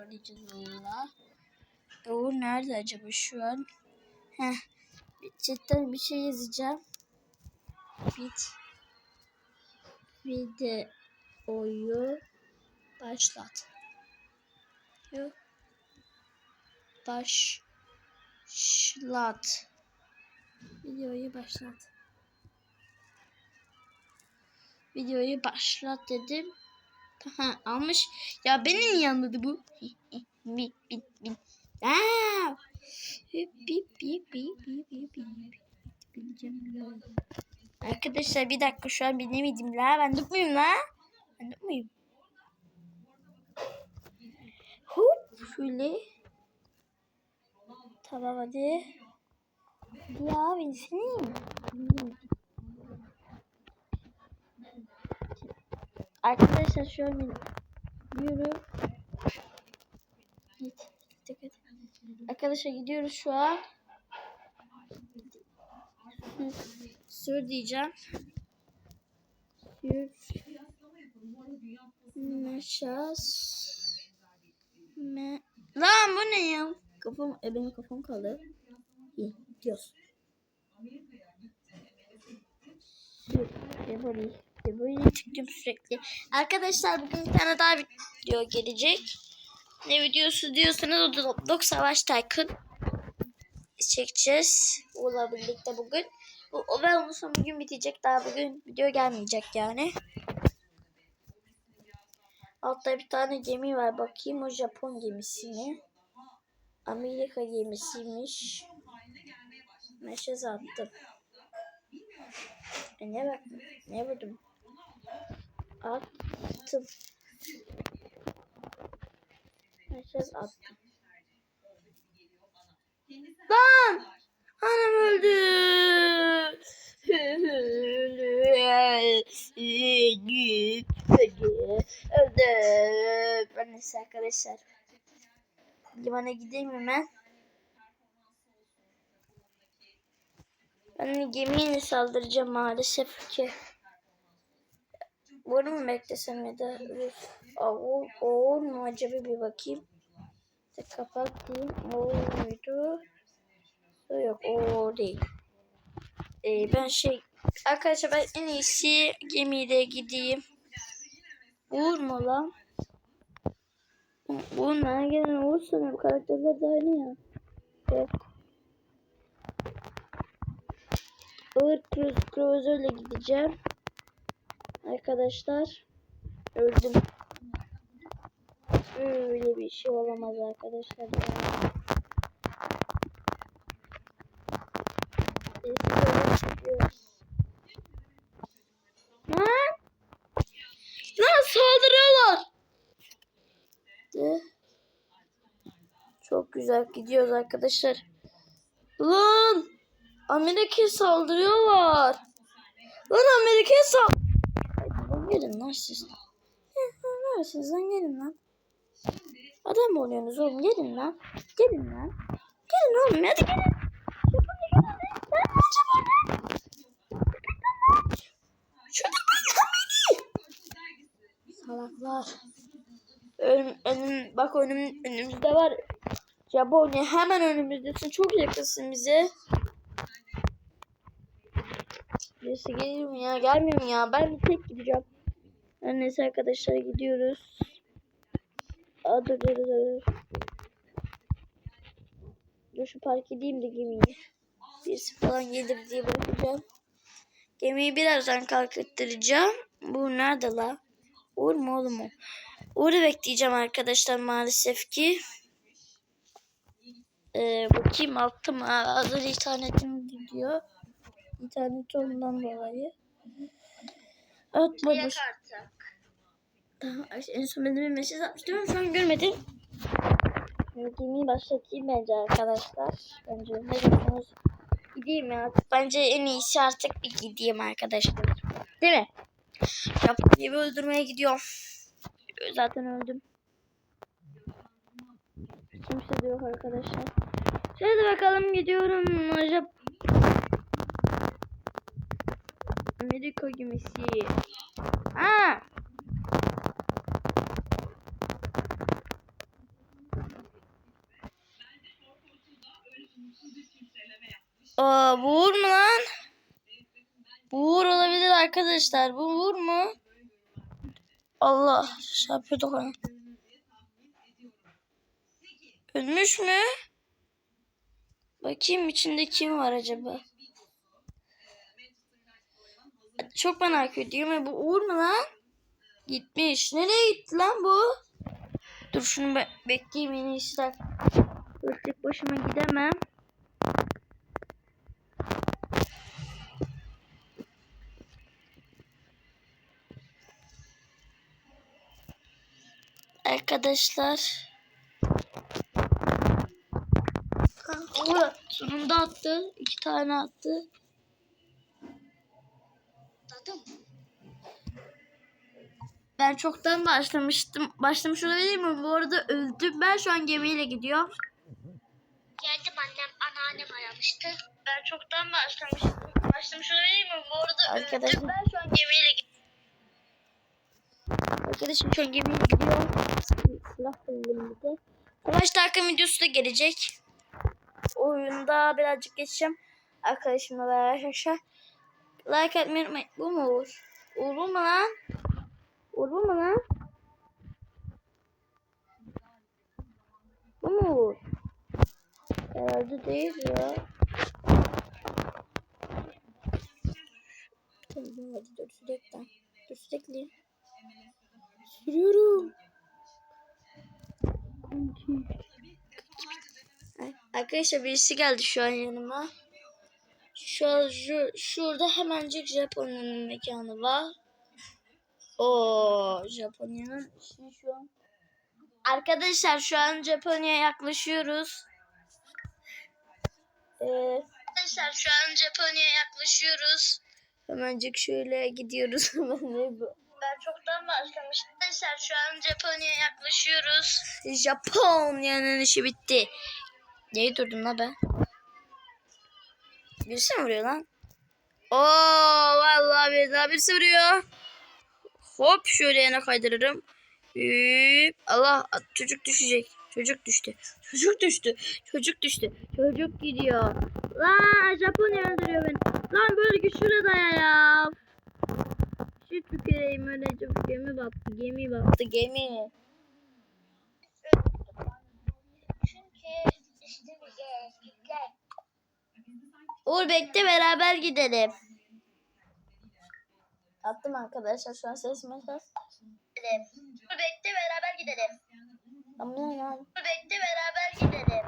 oynayacağız onunla. Doğu nerede acaba şu an? Heh. Chatten bir şey yazacağım. Bit. Videoyu başlat. Yok. Başlat. Videoyu başlat. Videoyu başlat dedim. Almış. Ya beni niye anladı bu? Bip bip bip. Aa! Bip bip bip bip bip bip. Arkadaşlar bir dakika şu an bilemedim la. Ben muyum la? Ben muyum? Hop şöyle. Tamam hadi. Ya binsene. Arkadaşlar an gidiyorum. Git. Git. Arkadaşlar gidiyoruz şu an. Sür diyeceğim. Sür. Meşas. Me Lan bu ne ya? Kafam, e, benim kafam kaldı. İyi, gidiyoruz. Sür. Devori. Devori çıktım sürekli. Arkadaşlar bugün bir tane daha video gelecek. Ne videosu diyorsanız o da Roblox Savaş Tycoon çekeceğiz. Ola birlikte bugün. Bu, o ve onun son bugün bitecek. Daha bugün video gelmeyecek yani. Altta bir tane gemi var. Bakayım o Japon gemisi mi? Amerika gemisiymiş. Meşez attım. E ne bak ne vurdum? Attım. Meşez attım. Lan! Anam öldü. Öldü. Ben neyse arkadaşlar. Limana gideyim hemen. Ben gemiyle saldıracağım maalesef ki. Bunu mu beklesem ya da Oğul, oğul mu bir bakayım. İşte kapat diyeyim. Oğul muydu? Yok o değil. Ee, ben şey arkadaşlar ben en iyisi gemiyle gideyim. Uğur mu lan? Uğur nereye gelen Uğur sanırım. Karakterler de aynı ya. Yok. Uğur Cruz Cruiser'la gideceğim. Arkadaşlar. Öldüm. Öyle bir şey olamaz arkadaşlar. Ya. Lan! Lan saldırıyorlar. Çok güzel gidiyoruz arkadaşlar. Lan! Amerika'ya saldırıyorlar. Lan Amerika'ya saldırıyorlar. Siz. Neredesiniz lan gelin lan. Adam oluyorsunuz oğlum gelin lan. Gelin lan. Gelin oğlum hadi gelin. Salaklar. Önüm, önüm, bak önüm, önümüzde var. Japonya hemen önümüzdesin. Çok yakınsın bize. Birisi geliyor mu ya? Gelmiyor mu ya? Ben tek gideceğim. Her neyse arkadaşlar gidiyoruz. Aa, dur dur dur. Dur şu park edeyim de gemiyi. Birisi falan gelir diye bakacağım. Gemiyi birazdan kalkıttıracağım. Bu nerede la? Uğur mu oğlum mu? Uğur'u bekleyeceğim arkadaşlar maalesef ki. Ee, bakayım altta mı? Hazır internetim gidiyor. İnternet ondan dolayı. Atmadı. Daha en son benim bir mesaj atmıştım ama şu an görmedim. Gemiyi başlatayım bence arkadaşlar. Bence ne diyorsunuz? Gideyim ya. Bence en iyisi artık bir gideyim arkadaşlar. Değil mi? Japonya öldürmeye gidiyorum. Zaten öldüm. Kimse de yok arkadaşlar. Hadi bakalım gidiyorum. Jap Amerika gemisi. Ha. Aa, vur mu lan? Vur olabilir arkadaşlar. Bu vur mu? Allah. Şey yapıyorduk. Ölmüş mü? Bakayım içinde kim var acaba? Çok merak ediyorum. Ya Bu Uğur mu lan? Gitmiş. Nereye gitti lan bu? Dur şunu be bekleyeyim en iyisi. de. Başıma gidemem. Arkadaşlar. Uğur sonunda attı. iki tane attı. Ben çoktan başlamıştım. Başlamış olabilir mi? Bu arada öldüm. Ben şu an gemiyle gidiyorum. Geldim annem, anneannem aramıştı. Ben çoktan başlamıştım. Başlamış olabilir mi? Bu arada Arkadaşlar- öldüm. Ben şu an gemiyle gidiyorum. Arkadaşım şu an gemiyle gidiyorum. Silah da elimde. Savaş takım videosu da gelecek. Oyunda birazcık geçeceğim. Arkadaşımla beraber arkadaşlar. Like atmayı unutmayın. Bu mu Uğur? Uğur mu lan? Uğur mu lan? Bu mu Uğur? Herhalde değil ya. Tamam hadi dur sürekli. Dur sürekli. Sürüyorum. Arkadaşlar birisi geldi şu an yanıma. Şu, şurada hemencik Japonya'nın mekanı var. O Japonya'nın şu an. Arkadaşlar şu an Japonya'ya yaklaşıyoruz. Ee, arkadaşlar şu an Japonya'ya yaklaşıyoruz. Hemencik şöyle gidiyoruz. ben çoktan başlamıştım. Arkadaşlar şu an Japonya'ya yaklaşıyoruz. Japonya'nın işi bitti. Neyi durdum la ben? Birisi mi vuruyor lan? Oo vallahi bir daha birisi vuruyor. Hop şöyle yana kaydırırım. Hüp. Allah çocuk düşecek. Çocuk düştü. Çocuk düştü. Çocuk düştü. Çocuk gidiyor. Lan Japonya öldürüyor beni. Lan böyle güçlü daya ya. Şu tüküreyim öyle çok gemi battı. Gemi battı. Gemi. Çünkü üstümüze yükler. Uğur bekle beraber gidelim. Attım arkadaşlar şu an ses mesaj. Dur bekle beraber gidelim. Ama ya. Dur bekle beraber gidelim.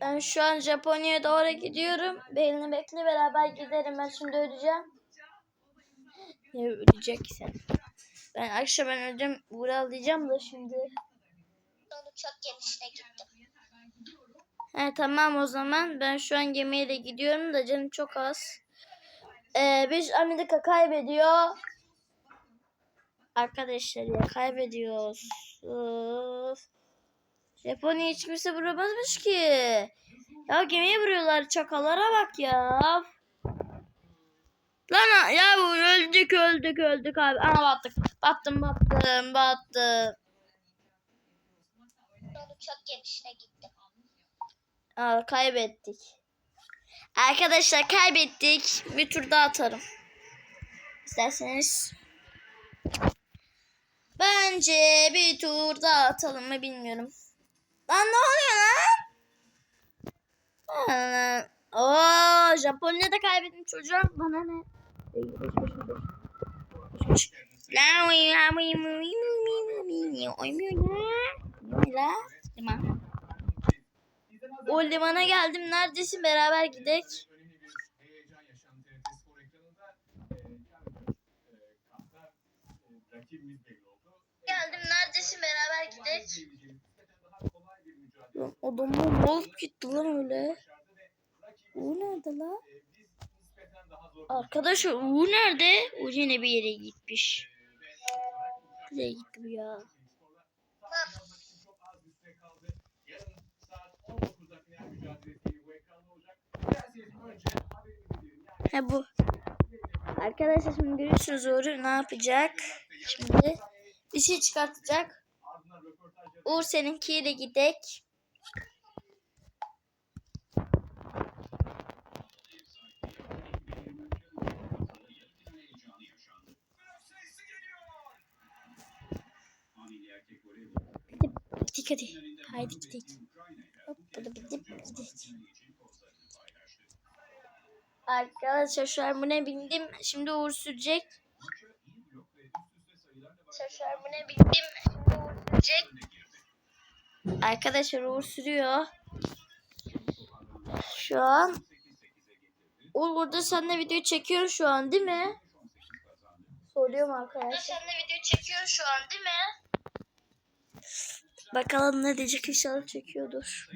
Ben şu an Japonya'ya doğru gidiyorum. Belini bekle beraber giderim. Ben şimdi öleceğim. Ne ölecek ki sen? Ben akşam ben öleceğim. Vural diyeceğim da şimdi. Sonra çok genişine gittim. He tamam o zaman. Ben şu an gemiyle gidiyorum da canım çok az. Ee, biz Amerika kaybediyor. Arkadaşlar ya kaybediyoruz. Of. Japonya hiç kimse vuramazmış ki. Ya gemiye vuruyorlar çakalara bak ya. Lan ya öldük öldük öldük abi. Ana battık. Battım battım battım. Sonra çok genişine gittim. Aa, kaybettik. Arkadaşlar kaybettik. Bir tur daha atarım. İsterseniz. Bence bir tur daha atalım mı bilmiyorum. Lan ne oluyor lan? Lan. Oo, Japonya'da kaybettim çocuğum. Bana ne? Tamam. O limana geldim. Neredesin? Beraber. Ee, e, e, oldu. Geldim. Neredesin? Beraber mücadele Adamı bolup gitti lan öyle. Uğur nerede lan? e, biz nispeten daha zor bir Arkadaş Uğur nerede? Uğur yine bir yere gitmiş. Nereye gitti bu ya? sporla sahada olmak için çok az bir süre kaldı. Yarın saat 19'da final mücadelesi bu ekranda olacak. Dilerseniz önce haberimizi diyelim. Yani He bu. Arkadaşlar şimdi görüyorsunuz Uğur ne yapacak? Şimdi bir şey çıkartacak. Uğur seninkiyle de gidek. Gittik hadi. Haydi gidek. Hop burada gidip gidek. Arkadaşlar şu an buna bindim. Şimdi Uğur sürecek. Şaşar bu ne bildim. Şimdi Uğur sürecek. Arkadaşlar Uğur sürüyor. Şu an Uğur burada seninle video çekiyor şu an değil mi? Soruyorum arkadaşlar. Seninle video çekiyor şu an değil mi? Bakalım ne diyecek inşallah çekiyordur.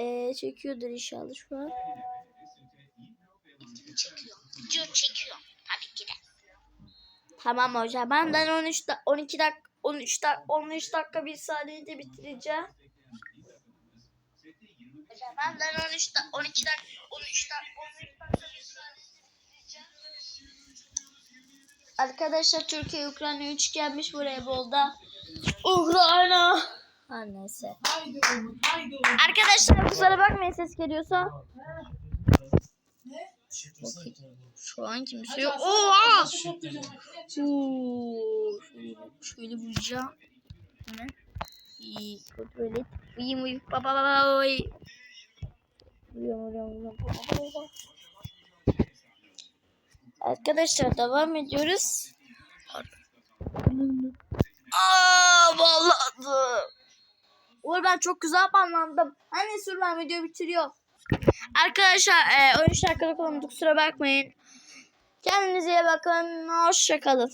Ee, çekiyordur inşallah şu an. Çekiyor. Video çekiyor. Tabii ki de. Tamam hocam ben ben 13 da 12 dakika 13 dakika 13 dakika bir saniyede bitireceğim. Hocam ben ben 13 da 12 dakika 13 dakika 13 dakika Arkadaşlar Türkiye Ukrayna 3 gelmiş voleybolda. Ukrayna. Ha neyse. Arkadaşlar kusura bakmayın ses geliyorsa. Şu an kimse yok. Oha! Oo, şöyle, vuracağım. Hemen. İyi, kontrol et. Uyuyayım uyuyayım. Baba baba vuruyorum. Baba, baba. Arkadaşlar devam ediyoruz. Aa vallahi. Uğur ben çok güzel banlandım. Hani sür ben video bitiriyor. Arkadaşlar e, 13 dakikalık olmadı kusura bakmayın. Kendinize iyi bakın. Hoşçakalın.